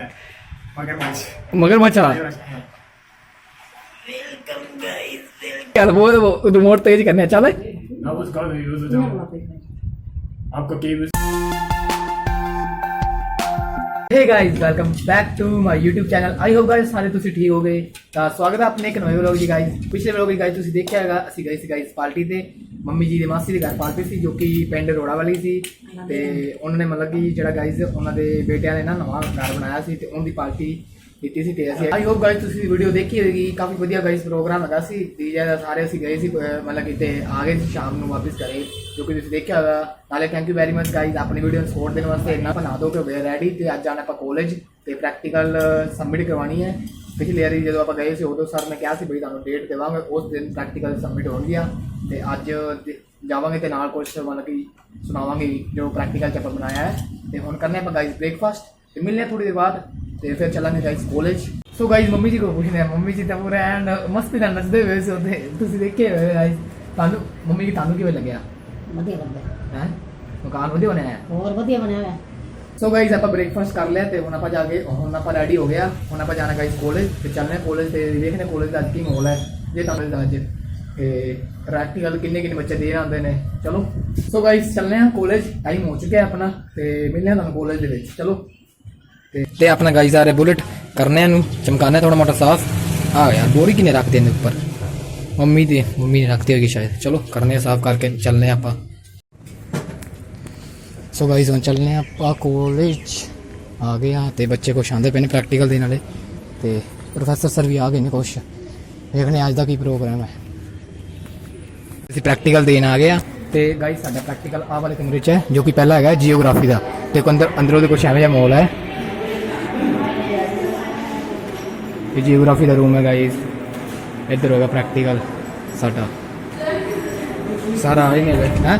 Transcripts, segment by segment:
है मगरमच्छ मगरमच्छ वाला मगरमच्छ हाँ। यार वो वो रिमोट तेज करने चल अब उसका यूज हो जाऊंगा आपको cable hey guys welcome back to my YouTube channel I hope guys ਸਾਰੇ ਤੁਸੀਂ ਠੀਕ ਹੋਗੇ ਤਾਂ ਸਵਾਗਤ ਹੈ ਆਪਣੇ ਇੱਕ ਨਵੇਂ ਵਲੌਗ ਜੀ ਗਾਇਸ ਪਿਛਲੇ ਵਲੌਗ ਵਿੱਚ ਗਾਇਸ ਤੁਸੀਂ ਦੇਖਿਆ ਹੈਗਾ ਅਸੀਂ ਗਏ ਸੀ ਗਾਇਸ ਪਾਰਟੀ ਤੇ ਮੰਮੀ ਜੀ ਦੇ ਮਾਸੀ ਦੇ ਘਰ ਪਾਰਟੀ ਸੀ ਜੋ ਕਿ ਪਿੰਡ ਰੋੜਾ ਵਾਲੀ ਸੀ ਤੇ ਉਹਨਾਂ ਨੇ ਮਤਲਬ ਕਿ ਜਿਹੜਾ ਗਾਇਸ ਉਹਨਾਂ ਦੇ ਬੇਟਿਆਂ ਨੇ ਨਾ ਨਵਾਂ ਘਰ ਬਣਾਇਆ ਸੀ ਤੇ ਉਹਦੀ ਪਾਰਟੀ ਕੀਤੀ ਸੀ ਤੇ ਅਸੀਂ ਆਈ ਹੋਪ ਗਾਇਸ ਤੁਸੀਂ ਵੀਡੀਓ ਦੇਖੀ ਹੋਵੇਗੀ ਕਾਫੀ ਵਧੀਆ ਗਾਇਸ ਪ੍ਰੋਗਰਾਮ ਹੈਗਾ ਸੀ। ਤੀਜਾ ਦਾ ਸਾਰੇ ਅਸੀਂ ਗਏ ਸੀ ਮਤਲਬ ਕਿਤੇ ਆ ਗਏ ਸੀ ਸ਼ਾਮ ਨੂੰ ਵਾਪਸ ਕਰੇ ਜੋ ਕਿ ਤੁਸੀਂ ਦੇਖਿਆ ਹੋਗਾ ਨਾਲੇ thank you very much guys ਆਪਣੀ ਵੀਡੀਓ ਨੂੰ ਸਪੋਰਟ ਦੇਣ ਵਾਸਤੇ ਇੰਨਾ ਬਣਾ ਦੋ ਕਿ ਹੋਵੇ ਰੈਡੀ ਤੇ ਅੱਜ ਜਾਣਾ ਆਪਾਂ ਕਾਲਜ ਤੇ ਪ੍ਰੈਕਟੀਕਲ ਸਬਮਿਟ ਕਰਵਾਉਣੀ ਹੈ। ਪਿਛਲੀ ਵਾਰੀ ਜਦੋਂ ਆਪਾਂ ਗਏ ਸੀ, ਉਦੋਂ ਸਰ ਨੇ ਕਿਹਾ ਸੀ ਬਈ ਤੁਹਾਨੂੰ ਡੇਟ ਦੇਵਾਂਗੇ, ਉਸ ਦਿਨ ਪ੍ਰੈਕਟੀਕਲ ਸਬਮਿਟ ਹੋਣਗੀਆਂ ਤੇ ਅੱਜ ਜਾਵਾਂਗੇ ਤੇ ਨਾਲ ਕੁਝ ਮਤਲਬ ਕਿ ਸੁਣਾਵਾਂਗੇ ਜੋ ਪ੍ਰੈਕਟੀਕਲ ਚ ਆਪਾਂ ਬਣਾਇਆ ਹੈ। ਤੇ ਹੁਣ ਕਰਨੇ ਆਪਾਂ ਗਾਇਸ ਬ੍ਰੇਕਫਾਸਟ ਤੇ ਮਿਲਨੇ ਥੋੜੀ ਦੇਰ ਬਾਅਦ ਤੇ ਫਿਰ ਚੱਲਾਂਗੇ guys college so guys mummy ਜੀ ਕੋਲ ਪੁੱਛਦੇ ਆ ਮੰਮੀ ਜੀ ਤਾਂ ਪੂਰਾ ਐਂਡ ਮਸਤੀ ਨਾਲ ਨੱਚਦੇ ਹੋਏ ਸੀ ਉੱਥੇ। ਤੁਸੀਂ ਦੇਖੇ ਹੋਏ ਗਾਇਸ ਤੁਹਾਨੂੰ ਮੰਮੀ ਜੀ ਤੁਹਾਨੂੰ ਕਿਵੇਂ ਲੱਗਿਆ? ਵਧੀਆ ਬਣਦਾ ਹੈ? ਮਕਾਨ ਵਧੀਆ ਬਣਿਆ ਹੈ ਹੋਰ ਵਧੀਆ ਬਣਿਆ ਹੋਇਆ। ਸੋ ਗਾਇਸ ਆਪਾਂ ਬ੍ਰੇਕਫਾਸਟ ਕਰ ਲਿਆ ਤੇ ਹੁਣ ਆਪਾਂ ਜਾ ਕੇ ਹੁਣ ਆਪਾਂ ਰੈਡੀ ਹੋ ਗਿਆ। ਹੁਣ ਆਪਾਂ ਜਾਣਾ ਗਾਇਸ ਕਾਲਜ ਤੇ ਚੱਲਣਾ ਕਾਲਜ ਤੇ ਵੇਖਦੇ ਕਾਲਜ ਦਾ ਅੱਜ ਕੀ ਮਾਹੌਲ ਹੈ ਜੇ ਤੁਹਾਨੂੰ ਦਾ ਅੱਜ। ਤੇ ਪ੍ਰੈਕਟੀਕਲ ਕਿੰਨੇ ਕਿੰਨੇ ਬੱਚੇ ਦੇ ਆਉਂਦੇ ਨੇ। ਚਲੋ। ਸੋ ਗਾਇਸ ਚੱਲਨੇ ਆ ਕਾਲਜ ਟਾਈਮ ਹੋ ਚੁੱਕਿਆ ਆਪਣਾ ਤੇ ਮਿਲਨੇ ਆ ਤੁਹਾਨੂੰ ਕਾਲਜ ਦੇ ਵਿੱਚ। ਚਲੋ। ਤੇ ਤੇ ਆਪਣਾ ਗਾਇਸ ਆ ਰਿਹਾ ਬੁਲਟ ਕਰਨੇ ਨੂੰ ਚਮਕਾਣਾ ਥੋੜਾ ਮੋਟਾ ਸਾਫ਼। ਆ ਯਾਰ, ਬੋਰੀ ਕਿਨੇ ਰੱਖਦੇ ਨੇ ਉੱਪਰ? ਮੰਮੀ ਦੇ, ਮੰਮੀ ਨੇ ਰੱਖਤੀ ਹੋਗੀ ਸ਼ਾਇਦ। ਚਲੋ, ਕਰਨੇ ਸਾਫ਼ ਕਰਕੇ, ਚੱਲਨੇ ਆ ਆਪਾਂ। ਸੋ ਗਾਇਸ ਹੁਣ ਚੱਲਨੇ ਆ ਆਪਾਂ ਕਾਲਜ ਆ ਗਏ ਆ ਤੇ ਬੱਚੇ ਕੁਛ ਆਂਦੇ ਪਏ ਨੇ ਪ੍ਰੈਕਟੀਕਲ ਦੇਣ ਵਾਲੇ। ਤੇ ਪ੍ਰੋਫੈਸਰ ਸਰ ਵੀ ਆ ਗਏ ਨੇ ਕੁਛ ਵੇਖਣੇ ਆ ਅੱਜ ਦਾ ਕੀ ਪ੍ਰੋਗਰਾਮ ਹੈ। ਅਸੀਂ ਪ੍ਰੈਕਟੀਕਲ ਦੇਣ ਆ ਗਏ ਆ ਤੇ ਗਾਇਸ ਸਾਡਾ ਪ੍ਰੈਕਟੀਕਲ ਆ ਵਾਲੇ ਕਮਰੇ 'ਚ ਹੈ, ਜੋ ਕਿ ਪਹਿਲਾ ਹੈਗਾ ਜੀਓਗ੍ਰਾਫੀ ਦਾ। ਤੇ ਅੰਦਰ, ਅੰਦਰੋਂ ਦੇ ਕੁਛ ਐਵੇਂ ਜਿਹਾ ਮਾਹੌਲ ਹੈ। ਇਹ ਜੀਓਗ੍ਰਾਫੀ ਦਾ ਰੂਮ ਹੈ ਗਾਇਸ ਇੱਧਰ ਹੋਗਾ ਪ੍ਰੈਕਟੀਕਲ ਸਾਡਾ। ਸਾਰਾ ਆਏ ਨੇ ਹੈ?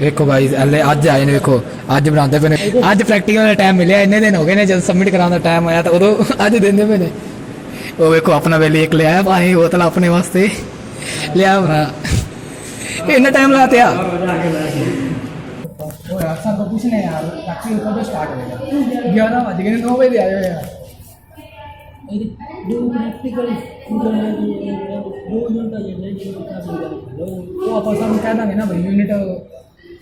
ਵੇਖੋ ਗਾਇਸ ਹਲੇ ਅੱਜ ਆਏ ਨੇ ਵੇਖੋ ਅੱਜ ਬਣਾਉਂਦੇ ਪਏ ਨੇ। ਅੱਜ ਪ੍ਰੈਕਟੀਕਲ ਦਾ ਟਾਈਮ ਮਿਲਿਆ, ਇੰਨੇ ਦਿਨ ਹੋ ਗਏ ਨੇ, ਜਦ ਸਬਮਿਟ ਕਰਾਉਣ ਦਾ ਟਾਈਮ ਆਇਆ ਤਾਂ ਉਦੋਂ ਅੱਜ ਦਿੰਦੇ ਪਏ ਨੇ। ਉਹ ਵੇਖੋ, ਆਪਣਾ ਵੇਲੇ ਇੱਕ ਲਿਆਇਆ ਭਾਈ, ਬੋਤਲ ਆਪਣੇ ਵਾਸਤੇ। ਲਿਆ ਭਰਾ। ਇੰਨਾ ਟਾਈਮ ਲਾਤੇ ਉਹ ਯਾਰ ਸਭ ਕੁਝ ਨਹੀਂ ਯਾਰ ਪ੍ਰੈਕਟੀਕਲ ਕਦੋਂ ਸਟਾਰਟ ਹੋਏਗਾ? 11 ਵਜ 9 ਵਜੇ ਆਏ ਹੋਏ ਆ। ਦੋ ਦੋ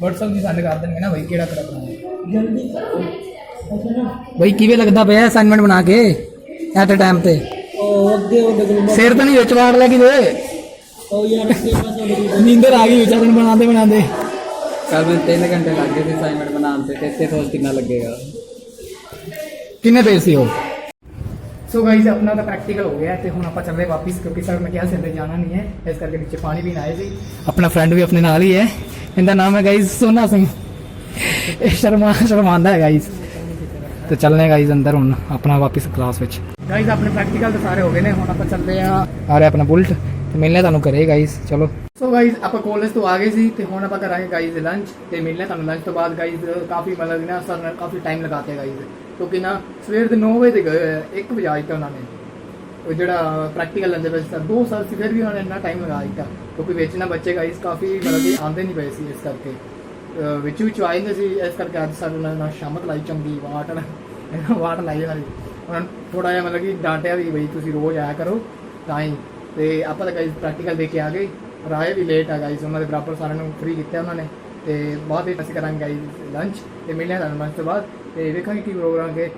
WhatsApp ਦੀ ਸੈਂਡ ਕਰ ਦੇਣਗੇ ਨਾ ਕਿਹੜਾ ਕਿਹੜਾ ਬਣਾਉਣਾ ਜਲਦੀ ਬਈ ਕਿਵੇਂ ਲੱਗਦਾ ਪਿਆ ਅਸਾਈਨਮੈਂਟ ਬਣਾ ਕੇ ਐਟ ਅ ਟਾਈਮ ਤੇ ਉਹ ਅੱਗੇ ਉਹ ਡਗਲ ਸਿਰ ਤਾਂ ਨਹੀਂ ਵਿੱਚ ਵਾੜ ਲੈ ਕਿਤੇ ਉਹ ਯਾਰ ਨੀਂਦਰ ਆ ਗਈ ਵਿਚਾਰੇ ਨੂੰ ਬਣਾਉਂਦੇ ਬਣਾਉਂਦੇ ਕੱਲ ਮੈਨੂੰ 3 ਘੰਟੇ ਲੱਗ ਗਏ ਸੀ ਅਸਾਈਨਮੈਂਟ ਬਣਾਉਣ ਤੇ ਤੇ ਇੱਥੇ ਸੋਚ ਕਿੰਨਾ ਲੱਗੇਗਾ ਕਿੰਨੇ ਪੇਜ ਸੀ ਉਹ ਸੋ ਗਾਈਸ ਆਪਣਾ ਤਾਂ ਪ੍ਰੈਕਟੀਕਲ ਹੋ ਗਿਆ ਤੇ ਹੁਣ ਆਪਾਂ ਚੱਲ ਰਹੇ ਵਾਪਿਸ ਕਿਉਂਕਿ ਸਰ ਨੇ ਕਿਹਾ ਸੀ ਜਾਣਾ ਨਹੀਂ ਹੈ, ਇਸ ਕਰਕੇ ਨੀਚੇ ਪਾਣੀ ਪੀਣ ਆਏ ਸੀ। ਆਪਣਾ ਫਰੈਂਡ ਵੀ ਆਪਣੇ ਨਾਲ ਹੀ ਹੈ। ਇਹਦਾ ਨਾਮ ਹੈ ਗਾਈਸ ਸੋਨਾ ਸਿੰਘ। ਇਹ ਸ਼ਰਮਾ ਸ਼ਰਮਾਂਦਾ ਹੈ ਗਾਈਸ ਤੇ ਚੱਲਨੇ ਗਾਈਸ ਅੰਦਰ ਹੁਣ, ਆਪਣਾ ਵਾਪਿਸ ਕਲਾਸ ਵਿੱਚ। ਗਾਈਸ ਆਪਣੇ ਪ੍ਰੈਕਟੀਕਲ ਤਾਂ ਸਾਰੇ ਹੋ ਗਏ ਨੇ, ਹੁਣ ਆਪਾਂ ਚੱਲਦੇ ਆ ਆ ਰਿਹਾ ਆਪਣਾ ਬੁਲਟ। ਤੇ ਮਿਲਨੇ ਤੁਹਾਨੂੰ ਕਰੇ ਗਾਈਸ ਚਲੋ। ਸੋ ਗਾਈਸ ਆਪਾਂ ਕਾਲਜ ਤੋਂ ਆ ਗਏ ਸੀ ਤੇ ਹੁਣ ਆਪਾਂ ਕਰਾਂਗੇ ਗਾਈਸ ਲੰਚ ਤੇ ਮਿਲਨੇ ਤੁਹਾਨੂੰ ਲੰਚ ਤੋਂ ਬਾਅਦ ਗਾਈਸ ਕਾਫੀ ਮਤਲਬ ਨਾ ਸਰ ਨੇ ਕਾਫੀ ਟਾਈਮ ਲਗਾਤੇ ਗਾਈਸ ਕਿਉਂਕਿ ਨਾ ਸਵੇਰ ਦੇ 9 ਵਜੇ ਤੇ ਗਏ ਹੋਏ ਆ, ਇੱਕ ਵਜੇ ਆਇਆ ਉਹਨਾਂ ਨੇ। ਉਹ ਜਿਹੜਾ ਪ੍ਰੈਕਟੀਕਲ ਲੈਂਦੇ ਪਏ ਸਰ ਦੋ ਸਾਲ ਸੀ ਫਿਰ ਵੀ ਉਹਨਾਂ ਨੇ ਇੰਨਾ ਟਾਈਮ ਲਗਾ ਦਿੱਤਾ। ਕਿਉਂਕਿ ਵਿੱਚ ਨਾ ਬੱਚੇ ਗਾਈਸ ਕਾਫੀ ਮਤਲਬ ਕਿ ਆਉਂਦੇ ਨਹੀਂ ਪਏ ਸੀ ਇਸ ਕਰਕੇ। ਅਹ ਵਿੱਚ ਵਿੱਚ ਆਏ ਸੀ ਇਸ ਕਰਕੇ ਅੱਜ ਸਾਨੂੰ ਨਾਲ ਸ਼ਾਮਤ ਲਾਈ ਚੰਗੀ ਵਾਟ ਵਾਟ ਲਾਈ ਉਹਨਾਂ ਨੂੰ ਥੋੜਾ ਜਿਹਾ ਮਤਲਬ ਕਿ ਡਾਂਟਿਆ ਵੀ ਬਈ ਤੁਸੀਂ ਰੋਜ਼ ਆਇਆ ਕਰੋ ਤਾਂ ਹੀ। ਤੇ ਆਪਾਂ ਤਾਂ ਗਾਈਸ ਪ੍ਰੈਕਟੀਕਲ ਦੇ ਕੇ ਆ ਗਏ। ਪਰ ਆਏ ਵੀ ਲੇਟ ਆ ਗਾਈਸ ਉਹਨਾਂ ਦੇ ਬਰਾਬਰ ਸਾਰਿਆਂ ਨੂੰ ਫ੍ਰੀ ਕੀਤਾ ਉਹਨਾਂ ਨੇ। ਤੇ ਬਾਅਦ ਵਿੱਚ ਅਸੀਂ ਕਰਾਂਗੇ ਗਾਈਸ ਲੰਚ ਤੇ ਮਿਲਦੇ ਹਾਂ ਤੁਹਾਨੂੰ ਲੰਚ ਤੋਂ ਬਾਅਦ। ਤੇ ਵੇਖਾਂਗੇ ਕੀ ਪ੍ਰੋਗਰਾਮ ਹੈ,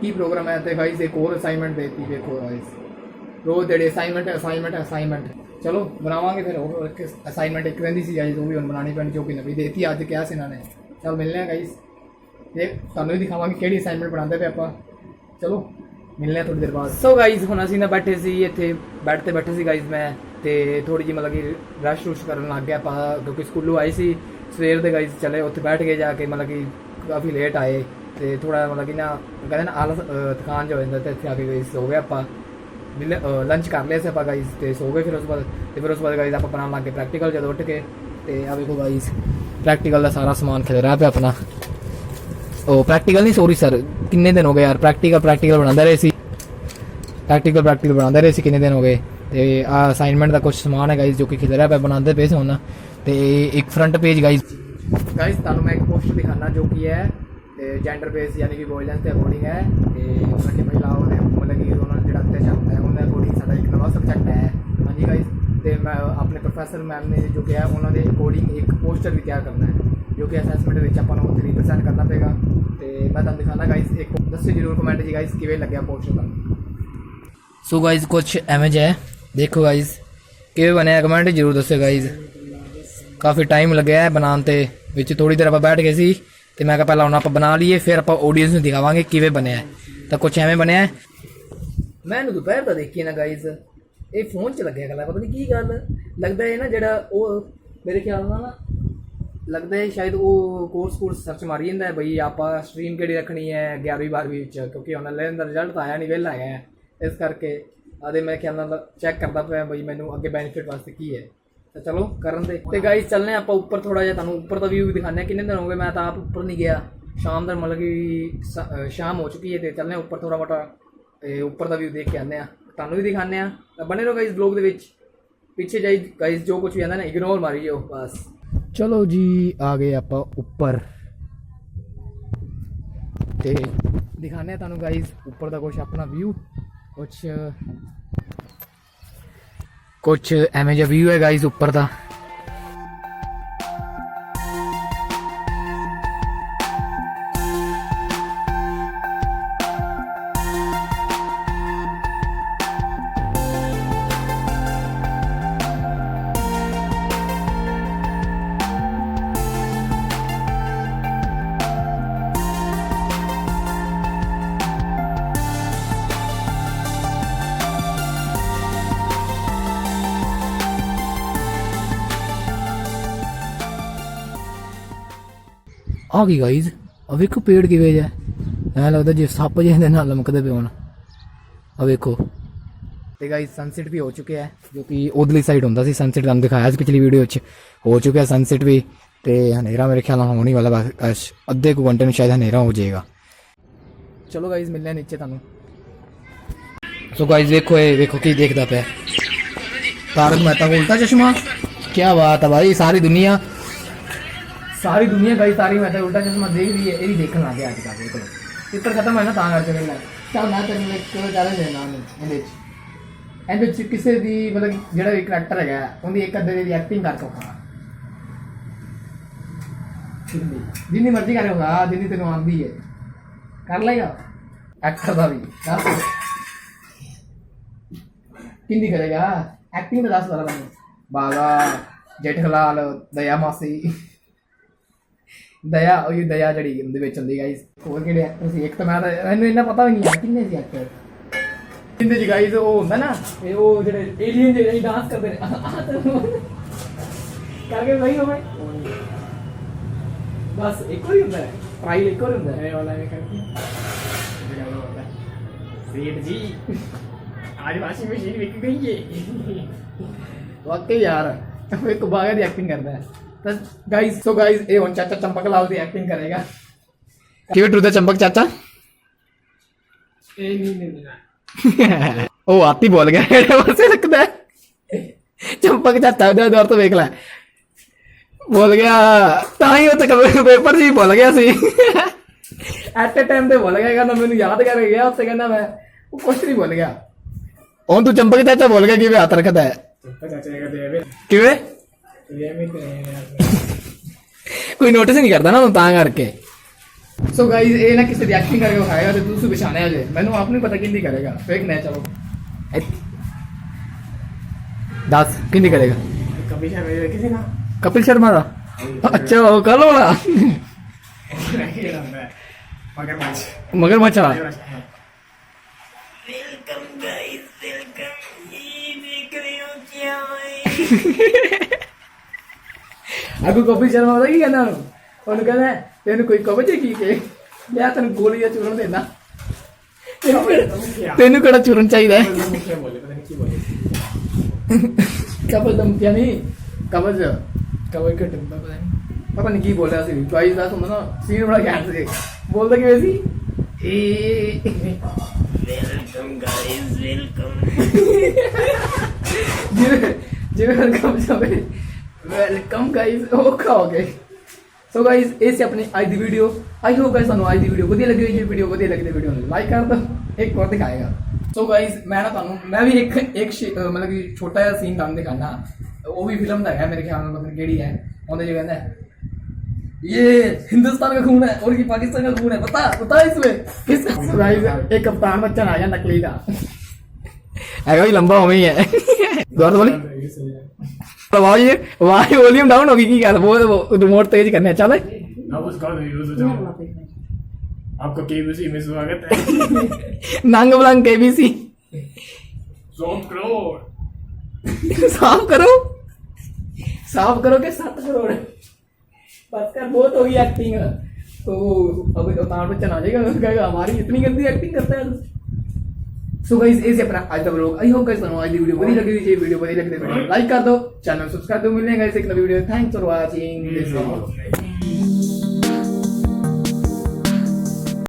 ਕੀ ਪ੍ਰੋਗਰਾਮ ਹੈ ਤੇ ਗਾਈਸ ਇੱਕ ਹੋਰ ਅਸਾਈਨਮੈਂਟ ਦੇਤੀ ਵੇਖੋ ਗਾਈਸ ਰੋਜ਼ ਜਿਹੜੇ ਅਸਾਈਨਮੈਂਟ ਅਸਾਈਨਮੈਂਟ ਅਸਾਈਨਮੈਂਟ ਚਲੋ ਬਣਾਵਾਂਗੇ ਫਿਰ ਹੋਰ ਇੱਕ ਅਸਾਈਨਮੈਂਟ ਇੱਕ ਰਹਿੰਦੀ ਸੀ ਗਾਈਸ ਉਹ ਵੀ ਹੁਣ ਬਣਾਉਣੀ ਪੈਣੀ ਜੋ ਕਿ ਨਵੀਂ ਦੇਤੀ, ਅੱਜ ਕਿਹਾ ਸੀ ਇਹਨਾਂ ਨੇ। ਚਲ ਮਿਲਦੇ ਹਾਂ ਗਾਈਸ ਤੇ ਤੁਹਾਨੂੰ ਵੀ ਦਿਖਾਵਾਂਗੇ ਕਿਹੜੀ ਅਸਾਈਨਮੈਂਟ ਬਣਾਉਂਦੇ ਪਏ ਆਪਾਂ। ਚਲੋ। ਮਿਲਨੇ ਆ ਥੋੜੀ ਦੇਰ ਬਾਅਦ। ਸੋ ਗਾਈਜ਼ ਹੁਣ ਅਸੀਂ ਨਾ ਬੈਠੇ ਸੀ, ਇੱਥੇ ਬੈਠ ਤੇ ਬੈਠੇ ਸੀ ਗਾਈਜ਼ ਮੈਂ, ਤੇ ਥੋੜੀ ਜਿਹੀ ਮਤਲਬ ਕਿ ਰਸ਼ ਰੁਸ਼ ਕਰਨ ਲੱਗ ਗਿਆ ਆਪਾਂ, ਕਿਉਂਕਿ ਸਕੂਲੋਂ ਆਏ ਸੀ। ਸਵੇਰ ਦੇ ਗਾਈਜ਼ ਚਲੇ, ਉੱਥੇ ਬੈਠ ਕੇ ਜਾ ਕੇ, ਮਤਲਬ ਕਿ ਕਾਫੀ ਲੇਟ ਆਏ, ਤੇ ਥੋੜਾ ਮਤਲਬ ਕਿ ਨਾ, ਕਹਿੰਦੇ ਨਾ ਆਲਸ ਥਕਾਨ ਜਿਹਾ ਹੋ ਜਾਂਦਾ ਤੇ ਇੱਥੇ ਆ ਕੇ ਗਾਈਜ਼ ਸੋ ਗਏ ਆਪਾਂ। ਲੰਚ ਕਰ ਲਿਆ ਸੀ ਆਪਾਂ ਗਾਈਜ਼ ਤੇ ਸੋ ਗਏ ਫਿਰ ਉਸ ਤੋਂ ਬਾਅਦ, ਤੇ ਫਿਰ ਉਸ ਤੋਂ ਬਾਅਦ ਗਾਈਜ਼ ਆਪਾਂ ਬਣਾਉਣ ਲੱਗ ਗਏ ਪ੍ਰੈਕਟੀਕਲ ਜਦੋਂ ਉੱਠ ਕੇ, ਤੇ ਆ ਵੇਖੋ ਗਾਈਜ਼ ਪ੍ਰੈਕਟੀਕਲ ਦਾ ਸਾਰਾ ਸਮਾਨ ਖਿਲ ਰਿਹਾ ਪਿਆ ਆਪਣਾ। ਉਹ ਪ੍ਰੈਕਟੀਕਲ ਨਹੀਂ ਸੌਰੀ ਸਰ ਕਿੰਨੇ ਦਿਨ ਹੋ ਗਏ ਯਾਰ ਪ੍ਰੈਕਟੀਕਲ ਪ੍ਰੈਕਟੀਕਲ ਬਣਾਉਂਦਾ ਰਹੇ ਸੀ। ਪ੍ਰੈਕਟੀਕਲ ਪ੍ਰੈਕਟੀਕਲ ਬਣਾਉਂਦਾ ਰਹੇ ਸੀ, ਕਿੰਨੇ ਦਿਨ ਹੋ ਗਏ। ਤੇ ਆ ਅਸਾਈਨਮੈਂਟ ਦਾ ਕੁਝ ਸਮਾਨ ਹੈ ਗਾਇਸ ਜੋ ਕਿ ਖਿਲ ਰਿਹਾ ਪਿਆ, ਬਣਾਉਂਦੇ ਪਏ ਸੀ ਹੁਣ। ਤੇ ਇੱਕ ਫਰੰਟ ਪੇਜ ਗਾਇਸ ਗਾਇਸ ਤੁਹਾਨੂੰ ਮੈਂ ਇੱਕ ਪੋਸਟ ਦਿਖਾਣਾ ਜੋ ਕਿ ਹੈ, ਤੇ ਜੈਂਡਰ ਬੇਸ ਯਾਨੀ ਕਿ ਵੋਇਲੈਂਸ ਦੇ ਅਕੋਰਡਿੰਗ ਹੈ। ਤੇ ਉਹਨਾਂ ਦੀ ਮਹਿਲਾਵਾਂ ਦੇ ਮਤਲਬ ਕਿ ਉਹਨਾਂ ਜਿਹੜਾ ਅਤਿਆਚਾਰ ਹੁੰਦਾ ਹੈ, ਉਹਨਾਂ ਅਕੋਰਡਿੰਗ ਸਾਡਾ ਇੱਕ ਨਵਾਂ ਸਬਜੈਕਟ ਹੈ। ਹਾਂਜੀ ਗਾਇਸ ਤੇ ਮੈਂ ਆਪਣੇ ਪ੍ਰੋਫੈਸਰ ਮੈਮ ਨੇ ਜੋ ਕਿਹਾ, ਉਹਨਾਂ ਦੇ ਅਕੋਰਡਿੰਗ ਇੱਕ ਪੋਸਟਰ ਵੀ ਤਿਆਰ ਕਰਨਾ ਹੈ। ਜੋ ਕਿ ਅਸੈਸਮੈਂਟ ਵਿੱਚ ਆਪਾਂ ਨੂੰ 3% ਕਰਨਾ ਪਏਗਾ। ਤੇ ਮੈਂ ਤੁਹਾਨੂੰ ਦਿਖਾਣਾ ਗਾਇਸ ਇੱਕ ਦੱਸਿਓ ਜਰੂਰ ਕਮੈਂਟ 'ਚ ਗਾਇਸ ਕਿਵੇਂ ਲੱਗਿਆ ਪੋਸਟਰ ਤੁਹਾਨੂੰ ਸੋ ਗਾਇਸ ਕੁਝ ਐਵੇਂ ਹੈ। ਦੇਖੋ ਗਾਇਸ ਕਿਵੇਂ ਬਣਿਆ ਕਮੈਂਟ ਜ਼ਰੂਰ ਦੱਸਿਓ ਗਾਇਸ ਕਾਫੀ ਟਾਈਮ ਲੱਗਿਆ ਹੈ ਬਣਾਉਣ ਤੇ। ਵਿੱਚ ਥੋੜੀ ਦੇਰ ਆਪਾਂ ਬੈਠ ਗਏ ਸੀ। ਤੇ ਮੈਂ ਕਿਹਾ ਪਹਿਲਾਂ ਹੁਣ ਆਪਾਂ ਬਣਾ ਲਈਏ ਫਿਰ ਆਪਾਂ ਆਡੀਅנס ਨੂੰ ਦਿਖਾਵਾਂਗੇ ਕਿਵੇਂ ਬਣਿਆ ਤਾਂ ਕੁਝ ਐਵੇਂ ਬਣਿਆ ਮੈਂ ਇਹਨੂੰ ਦੁਪਹਿਰ ਦਾ ਦੇਖੀ ਨਾ ਗਾਇਸ ਇਹ ਫੋਨ 'ਚ ਲੱਗਿਆ ਗੱਲ ਪਤਾ ਨਹੀਂ ਕੀ ਗੱਲ। ਲੱਗਦਾ ਹੈ ਨਾ ਜਿਹੜਾ ਉਹ ਮੇਰੇ ਖਿਆਲ ਨਾਲ ਨਾ ਲੱਗਦਾ ਹੈ ਸ਼ਾਇਦ ਉਹ ਕੋਰਸ ਕੋਰਸ ਸਰਚ ਮਾਰੀ ਜਾਂਦਾ ਹੈ ਬਈ ਆਪਾਂ ਸਟਰੀਮ ਕਿਹੜੀ ਰੱਖਣੀ ਹੈ 11ਵੀਂ 12ਵੀਂ ਵਿੱਚ, ਕਿਉਂਕਿ ਉਹਨਾਂ ਲੈ ਦਾ ਰਿਜ਼ਲਟ ਆਇਆ ਨਹੀਂ ਵੇਲਾ ਆਇਆ ਹੈ। ਇਸ ਕਰਕੇ ਆਦੇ ਮੈਂ ਖਿਆਲ ਨਾਲ ਚੈੱਕ ਕਰਦਾ ਪਿਆ ਬਈ ਮੈਨੂੰ ਅੱਗੇ ਬੈਨੀਫਿਟ ਵਾਸਤੇ ਕੀ ਹੈ। ਤਾਂ ਚਲੋ, ਕਰਨ ਦੇ। ਤੇ ਗਾਈਸ ਚੱਲਨੇ ਆਪਾਂ ਉੱਪਰ ਥੋੜਾ ਜਿਹਾ, ਤੁਹਾਨੂੰ ਉੱਪਰ ਦਾ ਵਿਊ ਵੀ ਦਿਖਾਉਂਦੇ ਹਾਂ। ਕਿੰਨੇ ਦਿਨ ਹੋ ਗਏ? ਮੈਂ ਤਾਂ ਆਪ ਉੱਪਰ ਨਹੀਂ ਗਿਆ। ਸ਼ਾਮ ਦਾ ਮਤਲਬ ਕਿ ਸ- ਸ਼ਾਮ ਹੋ ਚੁੱਕੀ ਹੈ ਤੇ ਚੱਲਨੇ ਹਾਂ ਉੱਪਰ ਥੋੜਾ ਮੋਟਾ ਇਹ ਉੱਪਰ ਦਾ ਵਿਊ ਦੇਖ ਕੇ ਆਉਂਦੇ ਆ ਤੁਹਾਨੂੰ ਵੀ ਦਿਖਾਉਂਦੇ ਆ ਤਾਂ ਬਣੇ ਰਹੋ ਗਾਈਸ ਬਲੌਗ ਦੇ ਵਿੱਚ। ਪਿੱਛੇ ਜਾਈ ਗਾਈਸ ਜੋ ਕੁਝ ਵੀ ਆਂਦਾ ਨਾ ਇਗਨੋਰ ਮਾਰੀ ਜਾਓ, ਬਸ। ਚਲੋ ਜੀ, ਆ ਗਏ ਆਪਾਂ ਉੱਪਰ। ਤੇ ਦਿਖਾਉਂਦੇ ਆ ਤੁਹਾਨੂੰ ਗਾਈਸ ਉੱਪਰ ਦਾ ਕੁਝ ਆਪਣਾ ਵਿਊ ਕੁਝ ਕੁਝ ਐਵੇਂ ਜਿਹਾ ਵਿਊ ਹੈ ਗਾਈਸ ਉੱਪਰ ਦਾ। ਆ ਕੀ ਗਾਈਜ਼ ਆ ਵੇਖੋ ਪੇੜ ਕਿਵੇਂ ਜਾ। ਐ ਲੱਗਦਾ ਜੇ ਸੱਪ ਜਿਹੇ ਦੇ ਨਾਲ ਲਮਕਦੇ ਪਏ ਹੋਣ। ਆ ਵੇਖੋ। ਤੇ ਗਾਈਜ਼ ਸਨਸੈਟ ਵੀ ਹੋ ਚੁੱਕਿਆ ਹੈ, ਜੋ ਕਿ ਉਧਰਲੀ ਸਾਈਡ ਹੁੰਦਾ ਸੀ। ਸਨਸੈਟ ਤੁਹਾਨੂੰ ਦਿਖਾਇਆ ਸੀ ਪਿਛਲੀ ਵੀਡੀਓ 'ਚ। ਹੋ ਚੁੱਕਿਆ ਸਨਸੈਟ ਵੀ। ਤੇ ਹਨੇਰਾ ਮੇਰੇ ਖਿਆਲ ਨਾਲ ਹੋਣੀ ਵਾਲਾ ਬਸ ਅੱਧੇ ਕੁ ਘੰਟੇ ਨੂੰ ਸ਼ਾਇਦ ਹਨੇਰਾ ਹੋ ਜਾਏਗਾ। ਚਲੋ ਗਾਈਜ਼ ਮਿਲਦੇ ਹਾਂ ਨੀਚੇ ਤੁਹਾਨੂੰ। ਸੋ ਗਾਈਜ਼ ਵੇਖੋ ਇਹ, ਵੇਖੋ ਕੀ ਦੇਖਦਾ ਪਿਆ। ਤਾਰਕ ਮਹਿਤਾ ਉਲਟਾ ਚਸ਼ਮਾ। ਕੀ ਬਾਤ ਹੈ ਭਾਈ ਸਾਰੀ ਦੁਨੀਆ। ਸਾਰੀ ਦੁਨੀਆ ਗਈ ਸਾਰੀ, ਮੈਂ ਤਾਂ ਉਲਟਾ ਚਸ਼ਮਾ ਦੇਖ ਰਹੀ ਹੈ, ਇਹ ਵੀ ਦੇਖਣ ਲੱਗ ਗਿਆ ਅੱਜ ਕੱਲ੍ਹ ਬਿਲਕੁਲ ਪੇਪਰ ਖਤਮ ਹੋਇਆ ਨਾ ਤਾਂ ਕਰਕੇ ਵੇਲਾ ਚੱਲ ਮੈਂ ਤੈਨੂੰ ਇੱਕ ਚੈਲੰਜ ਦੇਣਾ ਉਹਨੂੰ, ਇਹਦੇ ਵਿੱਚ। ਇਹਦੇ ਵਿੱਚ ਕਿਸੇ ਦੀ ਮਤਲਬ ਜਿਹੜਾ ਵੀ ਕਰੈਕਟਰ ਹੈਗਾ, ਉਹਦੀ ਇੱਕ ਅੱਧੇ ਦੀ ਐਕਟਿੰਗ ਕਰਕੇ ਖਾਣਾ ਜਿੰਨੀ ਮਰਜ਼ੀ ਕਰੇ ਹੋਗਾ ਜਿੰਨੀ ਤੈਨੂੰ ਆਉਂਦੀ ਹੈ। ਕਰ ਲਏਗਾ। ਐਕਟਰ ਦਾ ਵੀ, ਦੱਸ। ਕਿੰਨੀ ਕਰੇਗਾ? ਐਕਟਿੰਗ ਦਾ ਦੱਸ ਵਾਲਾ ਮੈਨੂੰ ਬਾਗਾ ਜੇਠਲਾਲ, ਦਇਆ ਮਾਸੀ। ਦਇਆ ਉਹ ਦਇਆ ਜਿਹੜੀ ਉਹਦੇ ਵਿੱਚ ਹੁੰਦੀ ਗਾਇਸ ਹੋਰ ਕਿਹੜੇ ਐਕਟਰ ਸੀ ਇੱਕ ਤਾਂ ਮੈਂ ਤਾਂ ਇੰਨਾ ਪਤਾ ਵੀ ਨਹੀਂ ਕਿੰਨੇ ਸੀ ਐਕਟਰ ਕਿੰਨੇ ਜੀ ਗਾਇਸ ਉਹ ਹੁੰਦਾ ਨਾ ਇਹ ਉਹ ਜਿਹੜੇ ਏਲੀਅਨ ਜਿਹੜੇ ਡਾਂਸ ਕਰਦੇ ਨੇ ਕਰਕੇ ਵਹੀ ਹੋਵੇ ਬਸ ਇੱਕੋ ਹੀ ਹੁੰਦਾ ਹੈ ਟ੍ਰਾਈਲ ਇੱਕੋ ਹੀ ਹੁੰਦਾ ਹੈ। ਵਾਲਾ ਕਰਕੇ। ਜਿਹੜਾ ਜੀ ਆਜ ਵਾਸ਼ਿੰਗ ਮਸ਼ੀਨ ਵਿਕ ਗਈ ਏ। ਵਾਕਈ ਯਾਰ ਇੱਕ ਬਾਗਾ ਦੀ ਐਕਟਿੰਗ ਕਰਦਾ ਹੈ। ਤਾਂ ਗਾਇਸ ਸੋ ਗਾਇਸ ਇਹ ਹੁਣ ਚਾਚਾ ਚੰਪਕ ਲਾਲ ਦੀ ਐਕਟਿੰਗ ਕਰੇਗਾ। ਕਿਵੇਂ ਟਰੂ ਦਾ ਚੰਪਕ ਚਾਚਾ? ਇਹ ਨਹੀਂ ਨਹੀਂ ਉਹ ਆਤੀ ਬੋਲ ਗਿਆ ਇਹਦੇ ਵਾਸਤੇ ਲੱਗਦਾ ਹੈ ਚੰਪਕ ਚਾਚਾ ਉਹਦੇ ਦੌਰ ਤੋਂ ਵੇਖ ਲੈ। ਬੋਲ ਗਿਆ ਤਾਂ ਹੀ ਉਹ ਤਾਂ ਪੇਪਰ ਜੀ ਬੋਲ ਗਿਆ ਸੀ। ਐਟ ਅ ਟਾਈਮ ਤੇ ਬੋਲ ਗਿਆ ਕਹਿੰਦਾ ਮੈਨੂੰ ਯਾਦ ਕਰ ਗਿਆ ਉੱਥੇ ਕਹਿੰਦਾ ਮੈਂ। ਉਹ ਕੁਛ ਨਹੀਂ ਬੋਲ ਗਿਆ। ਹੁਣ ਤੂੰ ਚੰਪਕ ਚਾਚਾ ਬੋਲ ਗਿਆ ਕਿਵੇਂ ਹੱਥ ਰੱਖਦਾ ਹੈ? ਕਿਵੇਂ? ਕੋਈ ਨੋਟਿਸ ਨਹੀਂ ਕਰਦਾ ਨਾ ਉਹ ਤਾਂ ਕਰਕੇ। ਸੋ ਗਾਈਜ਼ ਇਹ ਨਾ ਕਿਸੇ ਦੀ ਐਕਟਿੰਗ ਕਰਕੇ ਵਿਖਾਏਗਾ ਤੇ ਤੁਸੀਂ ਪਛਾਣਿਆ ਜੇ। ਮੈਨੂੰ ਆਪ ਨਹੀਂ ਪਤਾ ਕਿੰਦੀ ਕਰੇਗਾ। ਵੇਖ ਨਾ ਚਲੋ। ਇੱਥੇ। ਦੱਸ ਕਿੰਦੀ ਕਰੇਗਾ? ਕਿਸੇ ਨਾ ਕਪਿਲ ਸ਼ਰਮਾ ਦਾ? ਅੱਛਾ ਉਹ ਕੱਲ ਵਾਲਾ। ਇਹ ਰੰਦਾ ਹੈ ਮਗਰ ਮਾਚ ਮਗਰ ਮੱਛਾ ਅਗੂ ਕਪਿਲ ਸ਼ਰਮਾ ਉਹਦਾ ਕੀ ਕਹਿੰਦਾ? ਉਹਨੂੰ ਉਹਨੂੰ ਕਹਿੰਦਾ ਤੈਨੂੰ ਕੋਈ ਕਬਜ ਕੀ ਕੇ ਲਿਆ ਤੈਨੂੰ ਗੋਲੀ ਜਾਂ ਚੂਰਨ ਦੇਣਾ। ਤੈਨੂੰ ਕਿਹੜਾ- ਚੂਰਨ ਚਾਹੀਦਾ ਹੈ? ਕੀ ਬੋਲੇ ਪਤਾ ਨਹੀਂ ਕੀ ਬੋਲੇ ਕਬਲ ਦਾ। ਮੁਖਿਆ ਨਹੀਂ ਕਬਲ ਕਬਲ ਕੇ ਟੰਬਾ ਪਤਾ ਨਹੀਂ। ਪਤਾ ਨਹੀਂ ਕੀ ਬੋਲ ਰਿਹਾ ਸੀ ਗਾਈਸ ਦਾ ਹੁੰਦਾ ਨਾ ਸੀਨ ਬੜਾ ਘੈਂਟ ਸੀ। ਬੋਲਦਾ ਕਿਵੇਂ ਸੀ? ਏ ਵੈਲਕਮ ਗਾਈਸ ਵੈਲਕਮ ਜਿਵੇਂ ਜਿਵੇਂ ਵੈਲਕਮ ਜਾਵੇ ਵੈਲਕਮ ਗਾਈਸ ਉਹ ਖਾਓਗੇ ਸੋ ਗਾਈਸ ਇਹ ਸੀ ਆਪਣੀ ਅੱਜ ਦੀ ਵੀਡੀਓ ਆਈ ਹੋਪ ਗਾਈਸ ਤੁਹਾਨੂੰ ਅੱਜ ਦੀ ਵੀਡੀਓ ਵਧੀਆ ਲੱਗੀ ਹੋਈ ਵੀਡੀਓ ਵਧੀਆ ਲੱਗੀ ਤਾਂ ਵੀਡੀਓ ਨੂੰ ਲਾਈਕ ਕਰ ਦਿਓ ਇੱਕ ਵਾਰ ਦਿਖਾਏਗਾ ਸੋ ਗਾਈਸ ਮੈਂ ਨਾ ਤੁਹਾਨੂੰ ਮੈਂ ਵੀ ਇੱਕ ਇੱਕ ਸ਼ੀ- ਅਹ ਮਤਲਬ ਕਿ ਛੋਟਾ ਜਿਹਾ ਸੀਨ ਤੁਹਾਨੂੰ ਦਿਖਾਣਾ ਉਹ ਵੀ ਫਿਲਮ ਦਾ ਹੈ ਮੇਰੇ ਖਿਆਲ ਨਾਲ ਪਤਾ ਨਹੀਂ ਕਿਹੜੀ ਹੈ ਉਹਦੇ ਚ ਕਹਿੰਦਾ ਹੈ, ये हिंदुस्तान का खून है और ये पाकिस्तान का खून है बता बता इसमें किस गाइस एक कप्तान बच्चन आ गया नकली का ਹੈਗਾ ਵੀ ਲੰਬਾ ਉਵੇਂ ਹੀ ਹੈ ਦੁਬਾਰਾ ਬੋਲੀ तो वॉल्यूम डाउन होगी क्या वो तो रिमोट तेज करना है। चल आपको केबीसी केबीसी करो। साफ़ करो। साफ़ करो के सात करोड़? बस कर बहुत होगी एक्टिंग तो अभी उतार पे चला जाएगा। हमारी इतनी गंदी एक्टिंग करता है। ਸੋ ਗਾਇਸ ਇਹ ਸੀ ਆਪਣਾ ਅੱਜ ਦਾ ਵਲੌਗ ਆਈ ਹੋਪ ਗਾਇਸ ਤੁਹਾਨੂੰ ਅੱਜ ਦੀ ਵੀਡੀਓ ਵਧੀਆ ਲੱਗੀ ਹੋਈ ਜੇ ਵੀਡੀਓ ਵਧੀਆ ਲੱਗੀ ਤਾਂ ਵੀਡੀਓ ਲਾਈਕ ਕਰ ਦਿਓ ਚੈਨਲ ਸਬਸਕ੍ਰਾਈਬ ਕਰ ਦਿਓ ਮਿਲਨੇ ਗਾਇਸ ਇੱਕ ਨਵੀਂ ਵੀਡੀਓ ਥੈਂਕਸ ਫॉर ਵਾਚਿੰਗ